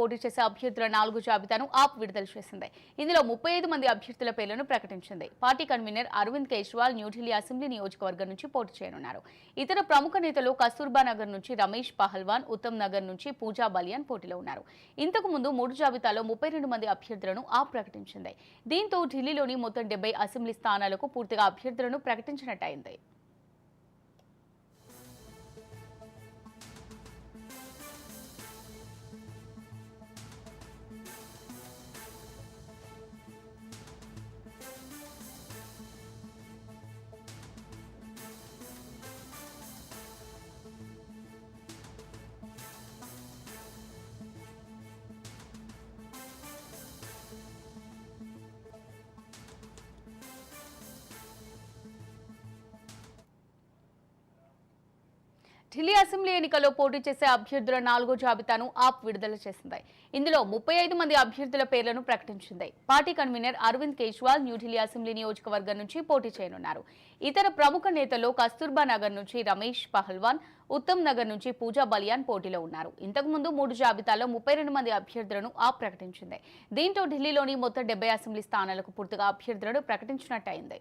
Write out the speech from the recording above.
పోటీ చేసే అభ్యర్థుల నాలుగు జాబితాను ఆప్ విడుదల చేసింది. ఇందులో ముప్పై ఐదు మంది అభ్యర్థుల పేర్లను ప్రకటించింది. Party convener Arvind Kejriwal New Delhi assembly నియోజకవర్గం నుంచి పోటీ చేయనున్నారు. ఇతర ప్రముఖ నేతలు కస్తూర్బా నగర్ నుంచి రమేష్ పహల్వాన్ ఉత్తమ్ నగర్ నుంచి పూజా బలియాన్ పోటీలో ఉన్నారు. ఇంతకు ముందు మూడు జాబితాలో ముప్పై రెండు మంది అభ్యర్థులను ఆప్ ప్రకటించింది. దీంతో ఢిల్లీలోని మొత్తం డెబ్బై అసెంబ్లీ స్థానాలకు పూర్తిగా అభ్యర్థులను ప్రకటించినట్టయింది. ఢిల్లీ అసెంబ్లీ ఎన్నికల్లో పోటీ చేసే అభ్యర్థుల నాలుగో జాబితాను ఆప్ విడుదల చేసింది. ఇందులో ముప్పై ఐదు మంది అభ్యర్థుల పేర్లను ప్రకటించింది. Party convener Arvind Kejriwal New Delhi assembly నియోజకవర్గం నుంచి పోటీ చేయనున్నారు. ఇతర ప్రముఖ నేతల్లో కస్తూర్బా నగర్ నుంచి రమేష్ పహల్వాన్ ఉత్తమ్ నగర్ నుంచి పూజా బలియాన్ పోటీలో ఉన్నారు. ఇంతకుముందు మూడు జాబితాలో ముప్పై రెండు మంది అభ్యర్థులను ఆప్ ప్రకటించింది. దీంతో ఢిల్లీలోని మొత్తం డెబ్బై అసెంబ్లీ స్థానాలకు పూర్తిగా అభ్యర్థులను ప్రకటించినట్టయింది.